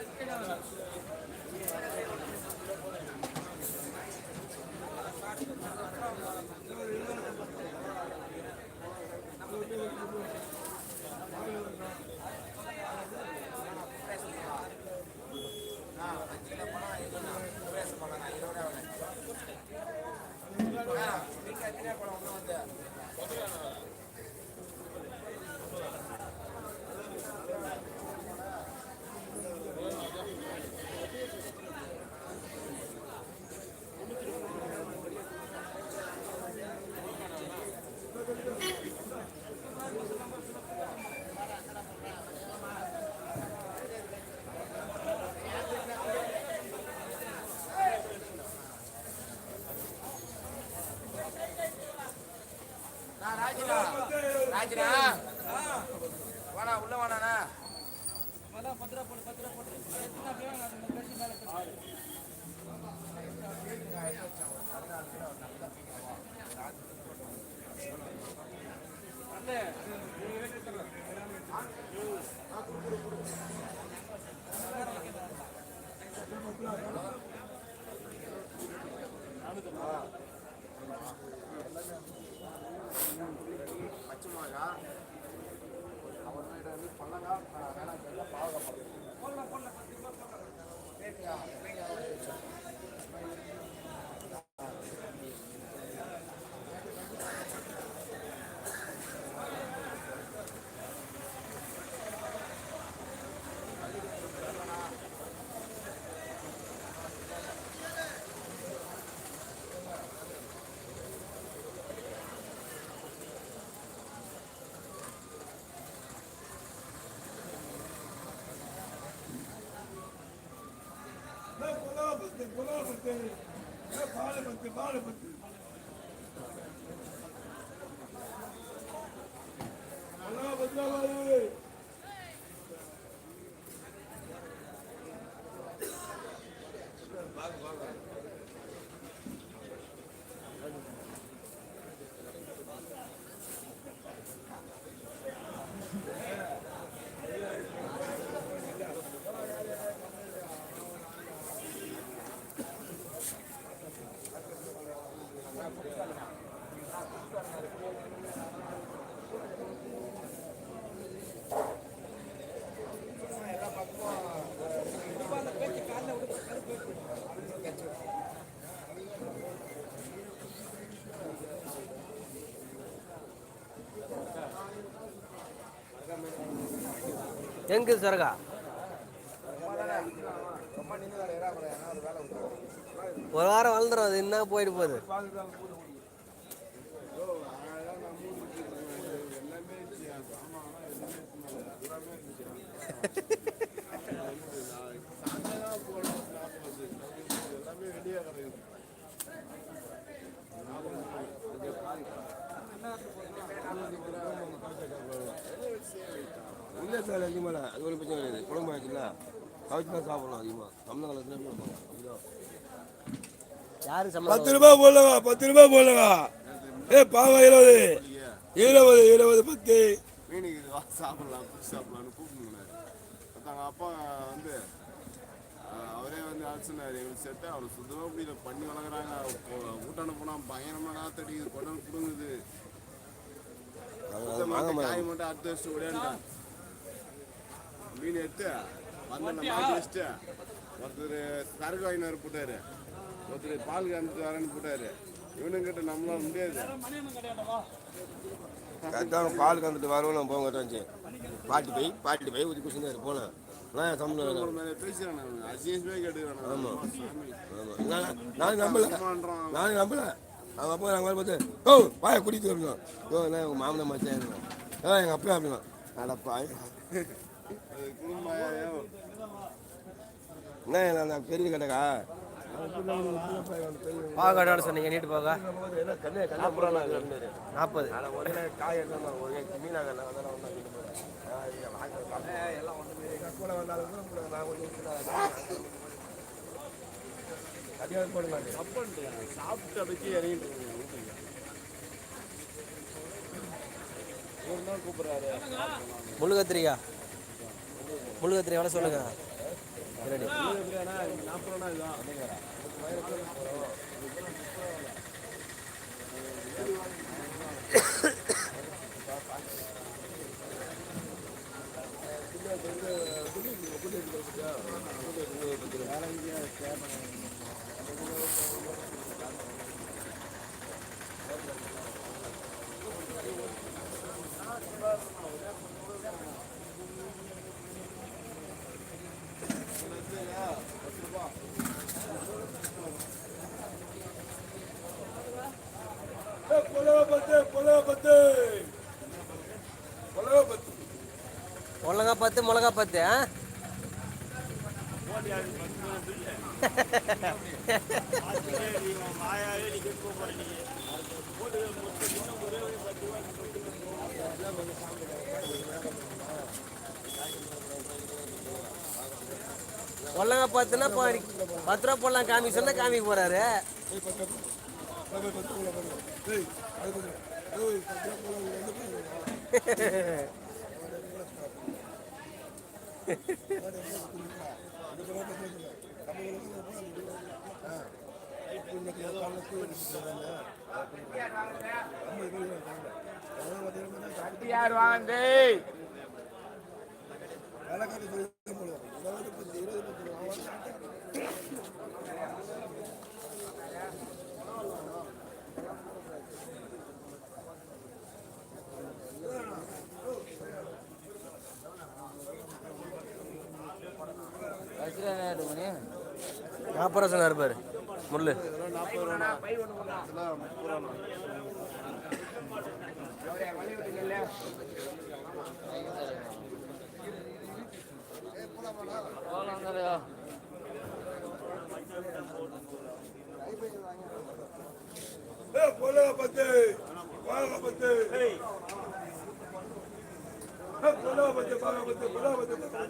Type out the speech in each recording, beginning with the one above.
Thank you. வாடா உள்ள வாடாண்ணா. பச்சைமிளகா அப்புறமேட்டு வந்து பல்லங்கா வேளாங்கல்ல பாவக்காய் எங்கு சரகா ரொம்ப நின்று வேலை ஏறா ஒரு வேலை விட்டுருவோம் ஒரு வாரம் வளர்ந்துடும் அது என்ன போயிட்டு போகுது? இல்லை சார் அதிகமாக அது ஒரு பிரச்சனை கிடையாது. குழம்பு ஆச்சுல்ல கவிச்சு தான் சாப்பிடலாம் அதிகமாக தமிழ் காலத்துல அப்படிதான் பத்து ரூபாய் போடலவா பத்து ரூபாய் போடலவா ஏ பாவ இருபது. இருபது இருபது பத்து. மீனுக்கு வா சாப்பிடலாம் ஃபிஷ் சாப்பிடலாம்னு கூப்பிட்டுனாரு அப்பா வந்து அவரே வந்து அழைச்சினாரு எங்களுக்கு செட்டு அவர் சுத்தமாக முடியல பண்ணி வளர்க்குறாங்க ஊட்டான போனால் பயங்கரமாக நாத்தடிக்குது குடல் காய் மட்டும் அறுத்து வச்சுட்டு ஓடியாண்டான் மீன் எடுத்து வந்து வச்சுட்டு ஒருத்தர் சரக்கு வாங்கினார் போட்டாரு ஒருத்தர் பால் காமிச்சு வரேன்னு போட்டாரு. இவனுங்கிட்ட நம்மளால முடியாது. கரெக்டாக பால் கந்துட்டு வரவும் போங்க கட்டாச்சு பாட்டி போய் பாட்டி போய் ஊற்றி குடிச்சுருந்தாரு போனேன். நான் பேசுறானே அவனுங்க அசியமே கேட்டுக்கிறானு ஆமா. சாமி. ஆமாம் நான் நான் நம்பல. நான் நம்பல. அவங்க அப்பா நாங்கள் பார்த்து ஓ வாய குடித்து வரணும் ஓ என்ன உங்கள் மாமனை மச்சான் ஆ எங்கள் அப்பா அப்படின்னா அடப்பா என்ன நான் பெரிய கடைக்கா? பாகடான்னு சொன்னீங்க நீட்டு போக? என்ன நாற்பது. அதில் முதல்ல காய் எல்லாம் வந்தாலும் கூட நான் கொஞ்சம் போடுங்க சாப்பிட்டு அதுக்கே இறங்கிட்டு கூப்பிடுறாரு முழு முழு கத்திரி எவ்வளோ சொல்லுங்க. நாற்பது பத்து மிளகா பத்து ஆ? மிளகா பத்து ரூபா போடலாம் காமி சொன்னா காமிக்கு போறாரு. ஏய் பத்து பத்து பத்து உள்ள பத்து ஏய் அது பத்து ஏய் பத்து பொலவ வந்து போய் யார் வாங்க நாற்பது ரூபா சொன்னார் பாரு. முள்ளு. பத்து? பத்து? பத்து? பத்து பத்து கோழி வர அறுபது ரூபா கோயம்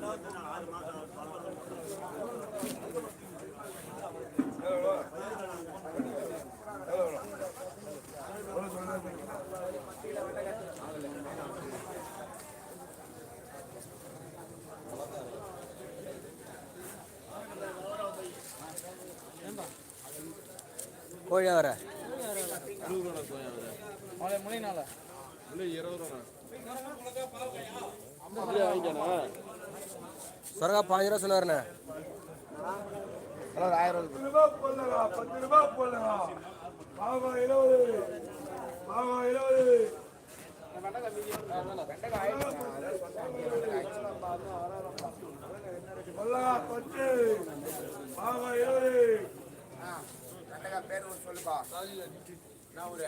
முனைனால இல்லை இருபது ரூபா அப்படியே வாங்கிக்கானா சொரகா பாஞ்சு ரூபா பத்து ரூபாய் போடலங்க பத்து ரூபாய் போடலங்க பாவம் இருபது பாவம் இருபது. பத்து. பாவம் இருபது. வெண்டக்காய் பேர் ஒரு சொல்லுப்பா. நான் ஒரு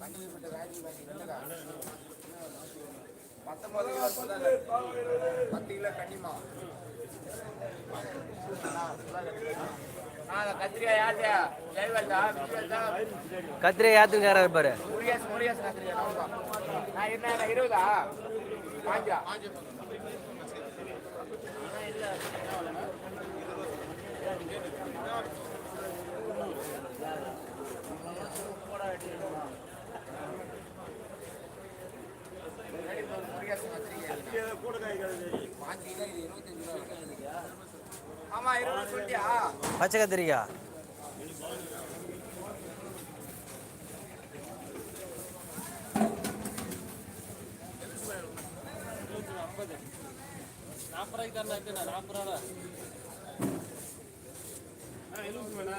பண்டிகைப்பட்ட ராஜி பாட்டி வெண்டக்காய் பத்தொன்பது கிலோ சொன்னாரு பத்து கிலோ கண்டிமா கத்திரியை ஏத்துங்காரர் பாரு. முருகேஷ். நான் என்ன இருபதா? பாஞ்சு கிலோ இது இருபத்தஞ்சு கிலோ ஆமா இருபது சொல்லிட்டியா பச்சை கத்திரிக்காய் பதிமூணு பதிமூணு இந்தா. இருபது வேலை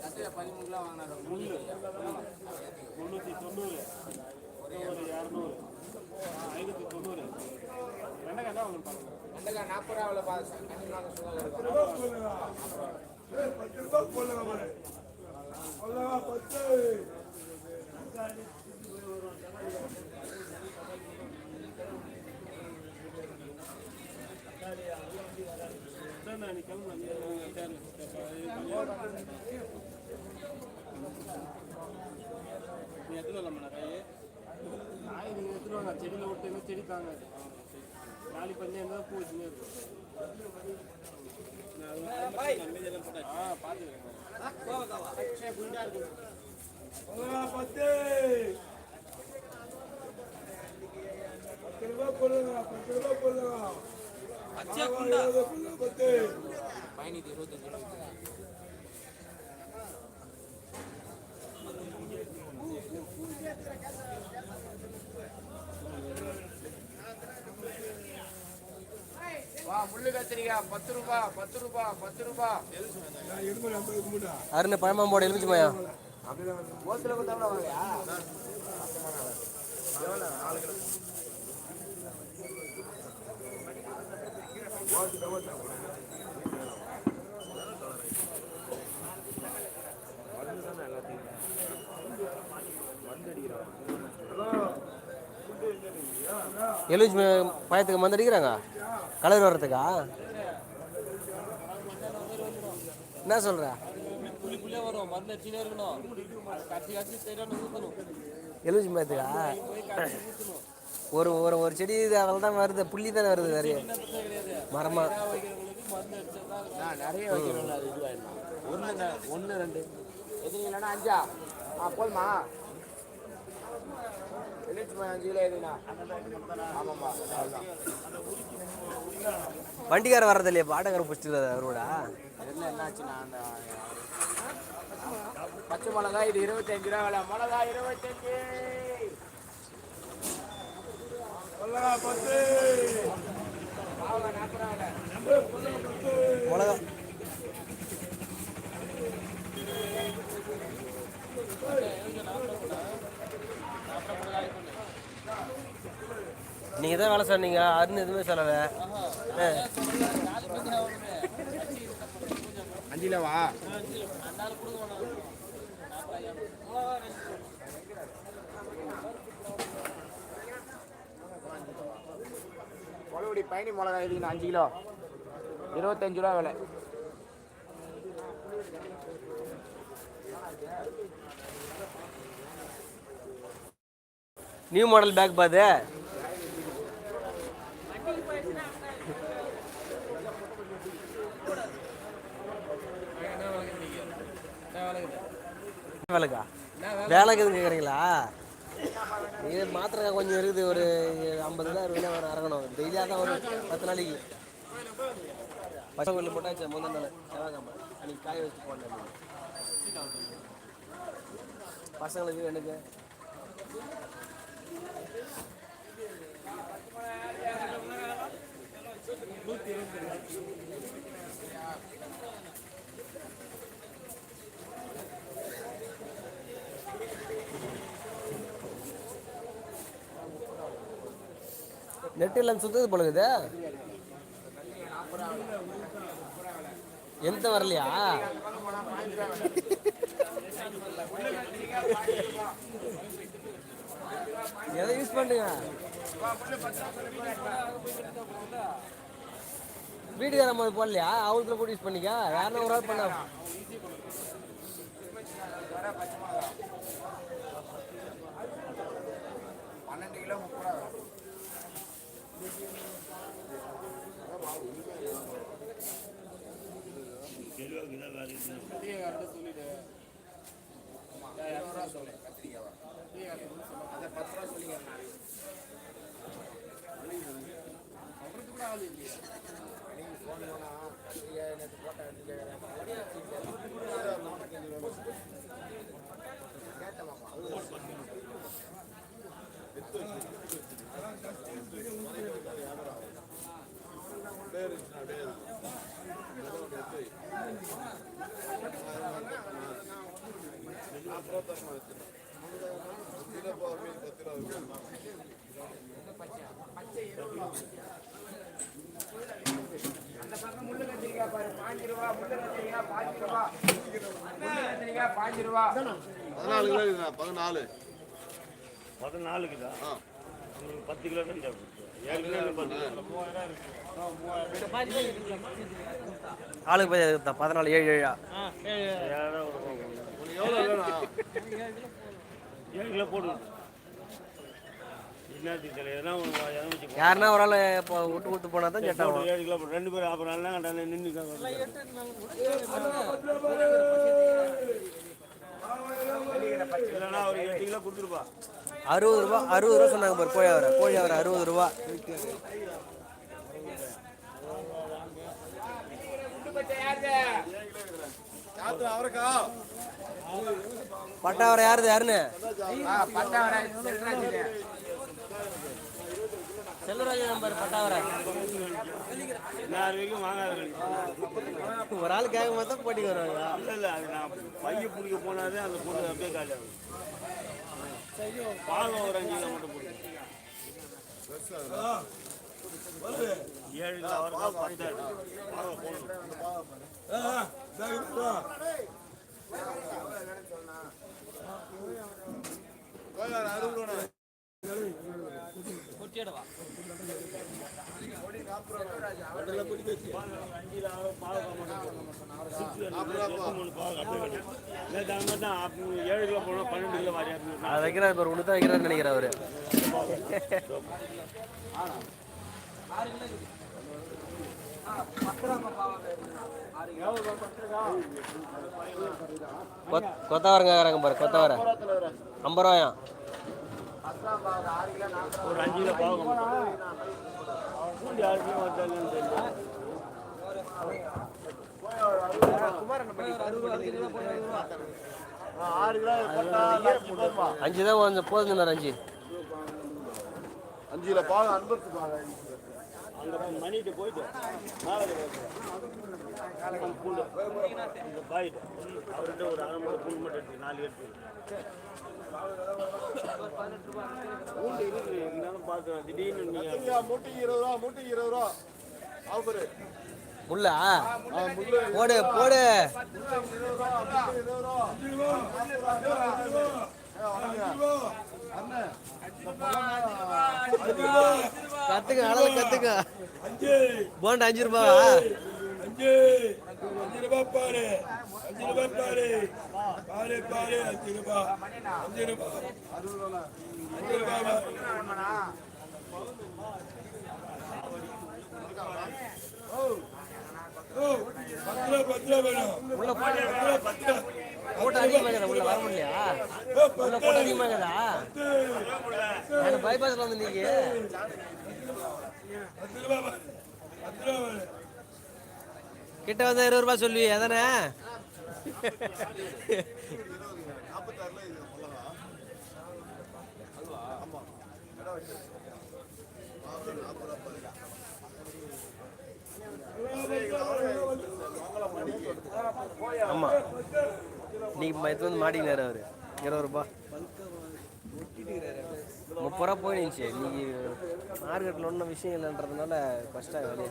பத்து பத்து ரூபா முந்நூற்றி தொண்ணூறு. ஒரு இரநூறு. ஐநூற்றி தொண்ணூறு. வெண்டைக்காய் தான் உங்களுக்கு வெண்டைக்காய் நாற்பது ரூபா அவ்வளோ பாசம் கண்டிப்பாக சுகம் சார் நான் நீ எத்தனை வரலாமா காய் காய் நீங்கள் எடுத்துட்டு வாங்க செடியில் விட்டு செடி தாங்க நாளை பண்ணி இருந்தால் பூ இருக்கும் ஆ பார்த்துக்கிறேன் குண்டா இருக்கும் பத்து ரூபா பத்து ரூபா அருண் பழமாம்போட எலுமிச்சு மாயா ஓத்துல பயத்துக்கு கூட அடிக்கிறாங்க? கலர் வர்றதுக்கா? என்ன சொல்ற? புளி பயத்துக்கா ஒரு ஒரு ஒரு செடி அதில் தான் வருது. புள்ளி தானே வருது நிறைய. மரமா? நிறைய ஒன்று ஒன்று ரெண்டு. எத்தனை இல்லைன்னா அஞ்சா? ஆ போதுமா? வண்டிக்கார வர்றது இல்லையா ஆட்டோக்கார பிடிச்சிட்டு அவரோட? என்ன என்னாச்சுன்னா அந்த பச்சை மிளகாய் இது இருபத்தஞ்சு ரூபா விலை. மிளகாய் இருபத்தஞ்சு பாவக்காய் நாற்பது ரூபா விலை மிளகா நீங்க தான் வேலை சொன்னீங்க அருண் எதுவுமே சொல்லல ஆ. கொலவடி பயணி மிளகாய் எதுக்குண்ணா அஞ்சு கிலோ. இருபத்தஞ்சு ரூபா விலை. நியூ மாடல் பேக் பாது வேலைக்கா? வேலைக்கு எதுவும் கேட்குறீங்களா? இது மாத்திரை கொஞ்சம் இருக்குது ஒரு ஐம்பது ரூபா அறுபது ரூபா இறங்கணும் டெய்லியாக தான் ஒரு பத்து நாளைக்கு. பச்சை கொல்லு போட்டாச்சு முதல் நாள். செவ்வாய்க்கிழமை அன்னைக்கு காய வச்சு போனேன் பசங்களுக்கு எனக்கு நெட் எல்லாம் சுத்தது போலுக்குது எந்த வரலையா? எதை யூஸ் பண்ணுங்க வீட்டுக்கார மாதிரி போடலையா? அவங்களுக்கு கூட யூஸ் பண்ணிக்க? யாருன்னா ஒரு ஆள் பண்ண? பன்னெண்டு கிலோ முப்பது சொல்லிட்டு வரும். ஆமா, இருநூறு ரூபா சொல்லு, கத்திரிக்காவா. அதை பத்து ரூபா சொல்லிங்க அந்த பக்கம் முள்ளு கத்திரிக்காய் பாரு பாஞ்சு ரூபா முள்ளு கத்திரிக்காய் பாஞ்சு ரூபா முள்ளு கத்திரிக்காய் பாஞ்சு ரூபா பதினாலு கிலோ இருக்குண்ணா பதினாலு ஆ உங்களுக்கு பத்து கிலோ தான் கிலோ ஆளுக்கு பதினாலு ஏழு ஏழா எவ்வளோ வேணும்? ஏழு கிலோ போடு. என்னத்துக்கு தெரியல எதனா ஒன்று எதனா வச்சு யாருன்னா ஒரு ஆள் இப்போ விட்டு விட்டு போனால் தான் செட் ஆகும் ஏழு கிலோ போடு. ரெண்டு பேரும் அப்புறம் நல்லா கண்டால நின்று இல்லைன்னா ஒரு எட்டு கிலோ கொடுத்துருப்பா. அறுபது ரூபா அறுபது ரூபா சொன்னாங்க பாரு கோழி அவரை கோழி அவரை அறுபது ரூபா. அவருக்கா பட்டா அவரை யாருது யாருன்னு செல்வராஜ் நம்பர் பட்டா அவரை நாலு வரைக்கும் வாங்காத ஒரு ஆள் கேட்க போது தான் போட்டிக்கு வருவாங்க. இல்லை இல்லை அது நான் பைய பிடிக்க போனாலே அந்த பொருள் அப்படியே காலி ஆகும். பாகம் ஒரு அஞ்சு கிலோ மட்டும் ஏழு போடணும் அறுபது ரூபா ஏழு கிலோ போனோம் பன்னெண்டு கிலோ வாரி அதை வைக்கிறாரு இப்போ ஒன்று தான் வைக்கிறாருன்னு நினைக்கிறேன் அவர். கொத்- கொத்தவரங்க கேட்குறாங்க பாரு கொத்தவரை. ஐம்பது ரூபாயா ஒரு அஞ்சு கிலோ பாகம் பூண்டி ஆறு கிலோ வந்தாலும் தெரியல அஞ்சு தான் கொஞ்சம் போதும் அஞ்சு. அஞ்சு கிலோ பாகம் அன்பத்து பாகம் அங்கே போய் மணிட்டு போயிட்டு பூண்டு இந்த பாயிட்டு அவர்கிட்ட ஒரு அரை மூட்டை பூண்டு மட்டும் எடுத்து நாலு எடுத்து பூண்டு இருக்குது இருந்தாலும் பார்க்குறேன் திடீர்னு நீங்கள் மூட்டைக்கு இருபது ரூபா மூட்டைக்கு இருபது ரூபா ஆஃபரு முள்ளா? போடு போடு. கத்துக்க அளவு கத்துக்க. போண்டா அஞ்சு ரூபாவா? அஞ்சு. அஞ்சு ரூபாய் பாரு. அஞ்சு ரூபாய் பாரு. பாரு பாரு அஞ்சு ரூபாய் அஞ்சு ரூபாய் அஞ்சு ரூபாய் ஓ பத்து ரூபா பத்து ரூபா வேணும். உள்ள போட்டு பத்து ரூபா பத்து ரூபா. போட்டு அதிகமாக இருக்குதா? உள்ள வர முடியலையா? உள்ள போட்டு அதிகமாக இருக்குதா? எனக்கு பைபாஸ்ல வந்து நீங்க பத்து ரூபா பாரு. பத்து ரூபா வேணும். கிட்ட வந்தா இருபது ரூபாய் சொல்லுவியே அதானே? ஆமா. இன்னைக்கு எடுத்து வந்து அவரு. இருபது ரூபாய். முப்பது ரூபா போயிடுச்சு இன்னைக்கு மார்க்கெட்டில் ஒன்றும் விஷயம் இல்லைன்றதுனால கஷ்டம் வெளியே.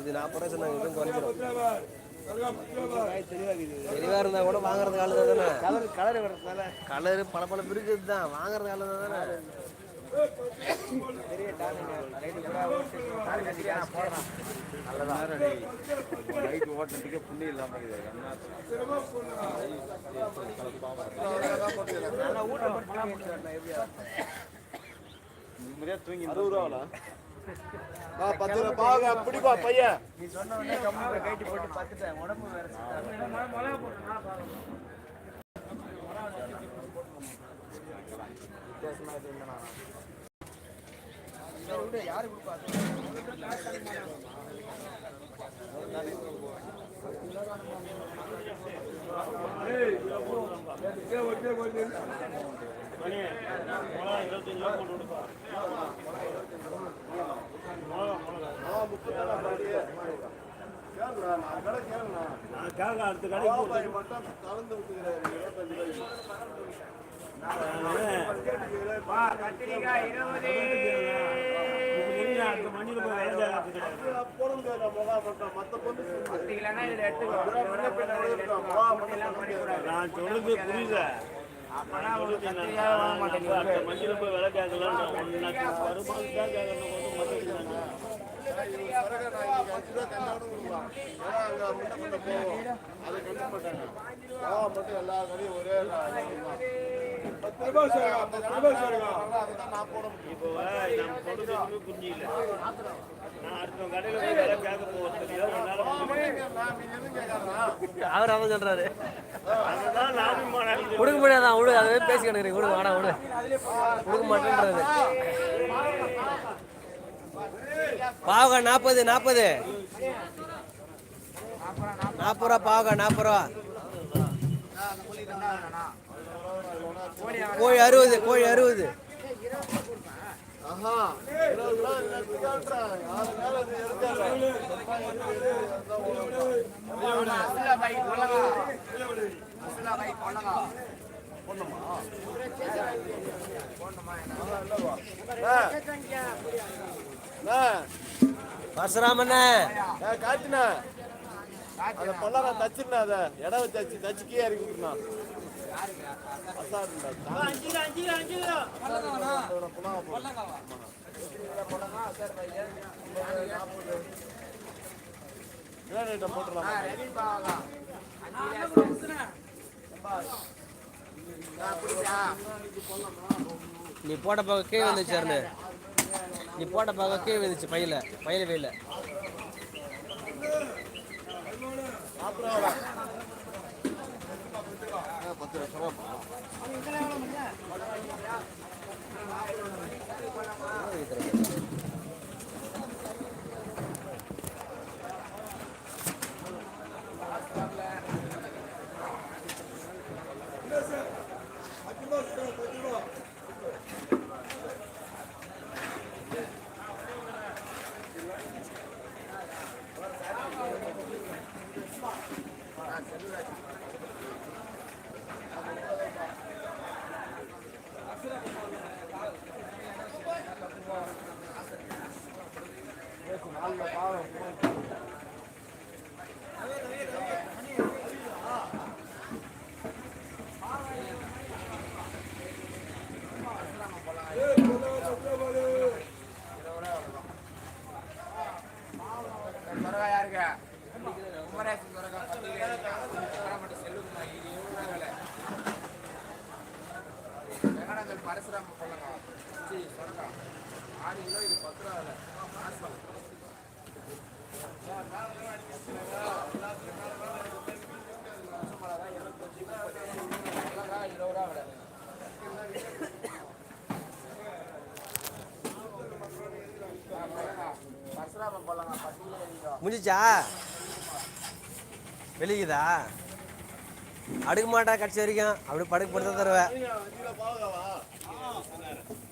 இது நாற்பது ரூபா சொன்னாங்க இதுவும் குறைஞ்சிரும். தெளிவாக இருந்தால் கூட வாங்குறதுக்கு ஆளு தானே கலர் கலர் கலரு பல பல இருக்குது தான் வாங்குறதுக்கு ஆளு தானே அறுபது ரூபாங்களா பத்து ரூபா பாகம் பிடிப்பா பையன் மணி மிளகா இருபத்தஞ்சு ரூபா போட்டு கொடுப்பா மிளகா மிளகா கேளுண்ணா, நான் கடை கேளுண்ணா. நான் கேட்க அடுத்த கடைக்கு பாபாய் போட்டு மட்டும் கலந்து விட்டுக்கிறாரு, இருபத்தஞ்சு ரூபாய்க்கு. கத்திரிக்காய் இருபது அடுத்த நான் மட்டும். நான் சொல்றது புரியுது அப்பனா போய் வேலை கேட்கலாம் வருமானம் தான் கேட்கணும் வந்து மற்ற எல்லா கடையும் ஒரே அவர் அவன் சொல்றாரு. கொடுக்க முடியாதான் விடு அதுவே பேசி கிடக்குறீங்க விடு வாடா விடு. கொடுக்க மாட்டேன்றது பாவகா நாற்பது நாற்பது. நாற்பது ரூபா பாவகா நாற்பது ரூபா. கோழி அறுபது கோழி அறுபது. பரசுராமண்ணே. ஏய், காட்டுண்ணா. அந்த பொல்லார தச்சுண்ணா அதை. இடம் வச்சு தச்சு தச்சு கீழே இறக்கி நீ போட்ட பக்கம் கீழே வந்துச்சு அருண். நீ போட்ட பக்கம் கீழே வந்துச்சு பையில. பையில வெயில பத்து லட்சம் ரூபா சொரகா யாருங்க குமரேசன் சொரகா பத்து கிலோ மட்டும் செல்லுமா இது இருபது ரூபா விலை வெங்கடங்கள் பரசுராம கொள்ளங்க சரி சொரகா ஆறு கிலோ இது பத்து ரூபா விலை ஆஸ்பல் இருபது ரூபா விலை பரசுராம கொள்ளங்க பத்து கிலோ கிலோ வெளியுதா வெளிக்குதா அடுக்க மாட்டா கடைசி வரைக்கும். அப்படி படுக்க படுத்த தருவேன்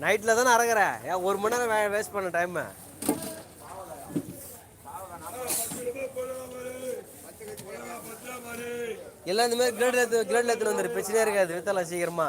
நைட்டில் தானே அறகுற ஏன் ஒரு மணி நேரம் வேஸ்ட் பண்ண டைமு எல்லாம் இந்த மாதிரி கிரேட் எடுத்து கிரேட்ல எடுத்துன்னு வந்துரு. பிரச்சனையே இருக்காது. வித்தலாம் சீக்கிரமா.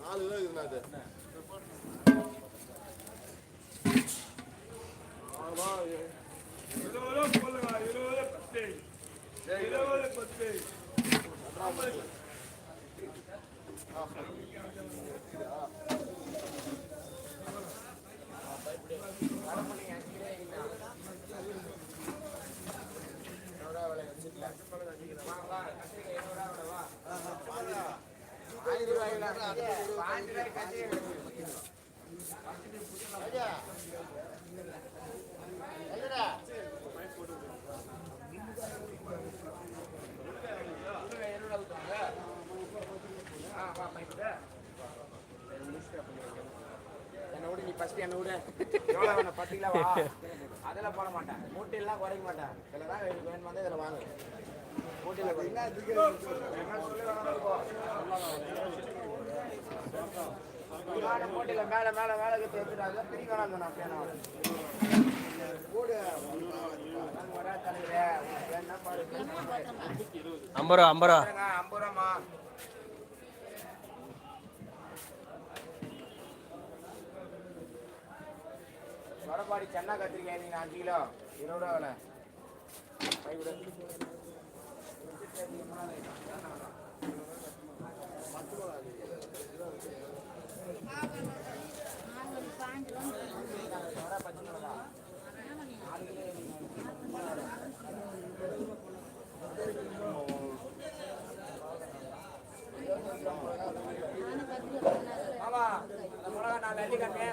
நாலு கிலோ இருக்குண்ணா அது. ஆமா, என்ன என்னோட நீ ஃபர்ஸ்ட் என்னோட விடு எவ்வளோ வேணும் பத்து கிலோ வா அதெல்லாம் போட மாட்டேன் மூட்டையெல்லாம் குறைக்க மாட்டேன் இதில் தான் எனக்கு வேணும் வந்து இதில் வாங்க மூட்டையில் பார்த்தீங்கன்னா குறைங்க மூட்டையில் மேலே மேலே மேலே கட்டி பிரிக்கணும் நான் பேனா கூடு வரா தலைவரே என்ன பாரு ஐம்பது ரூபா ஐம்பது ரூபா பாருங்க, ஐம்பது ரூபாமா வடபாடி சென்னா கத்திரிக்காய் நீங்க அஞ்சு கிலோ. இருபது ரூபா விலை. கை விடு. ஆமா அந்த மிளகா நாலு அள்ளி கட்டு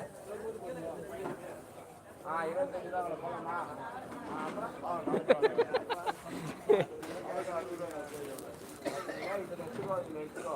ஆ இருபத்தஞ்சு ரூபா விலை போகலாமா ஆ, அப்புறம் ஆ, ஏன் இது வச்சுக்கோ,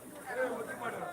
போறேன்